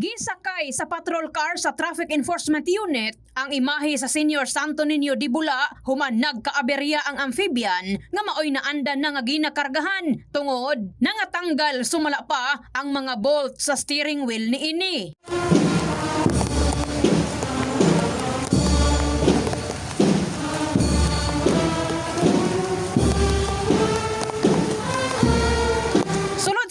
Gisakay sa patrol car sa Traffic Enforcement Unit ang imahe sa Senior Santo Niño di Bula human nagkaaberya ang amphibian nga maoy naandan na nga ginakargahan tungod nangatanggal sumala pa ang mga bolt sa steering wheel ni ini.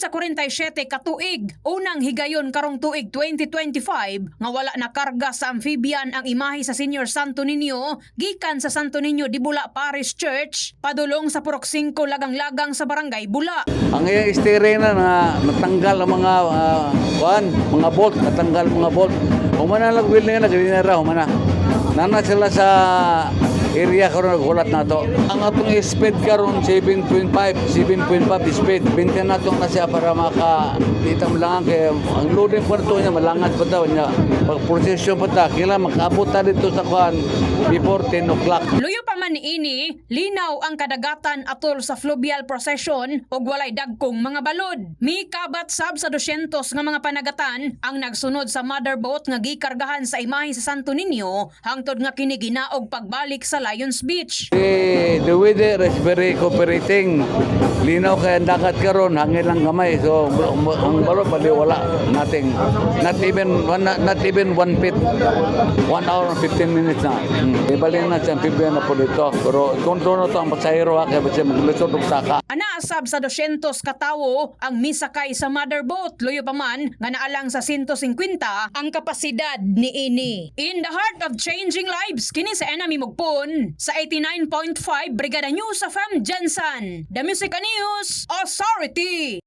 Sa 47 katuig, unang higayon karong tuig 2025 nga wala na karga sa amphibian ang imahe sa Senior Santo Niño gikan sa Santo Niño di Bula Parish Church padulong sa Purok 5 lagang-lagang sa Barangay Bula. Ang steering na na natanggal ang mga uh, kuan, mga bolt, natanggal ang mga bolt. Humana lang wheel nga nagrinera, humana. Nana sila sa area karon naghulat na to. Ang atong speed karon 7.5, 7.5 speed. Bintan na to na siya para maka dita mo lang kay ang loading pa to niya malangat pa daw niya. Pag procession pa ta, kailan makaabot ta dito sa kuan before 10 o'clock. Luyo pa man ni ini, linaw ang kadagatan atol sa fluvial procession ug walay dagkong mga balod. Mi kabat sab sa 200 nga mga panagatan ang nagsunod sa mother boat nga gikargahan sa imahe sa Santo Niño hangtod nga kini ginaog pagbalik sa Lions Beach. Eh, the weather is very cooperating. Linaw kaya ang dagat karon hangin lang gamay. So ang ang balo pali wala nothing. Not even one not even one feet. One hour and 15 minutes na. Hmm. Ibalik na siya pibiyan na po dito. Pero kung doon na to ang pasahero ha, kaya ba siya maglusot og saka. Anaasab sa 200 katawo ang misakay sa mother boat. Luyo pa man nga naalang sa 150 ang kapasidad ni ini. In the heart of changing lives, kini sa enemy mugpon sa 89.5 Brigada News of M. Jensen. The Music News Authority.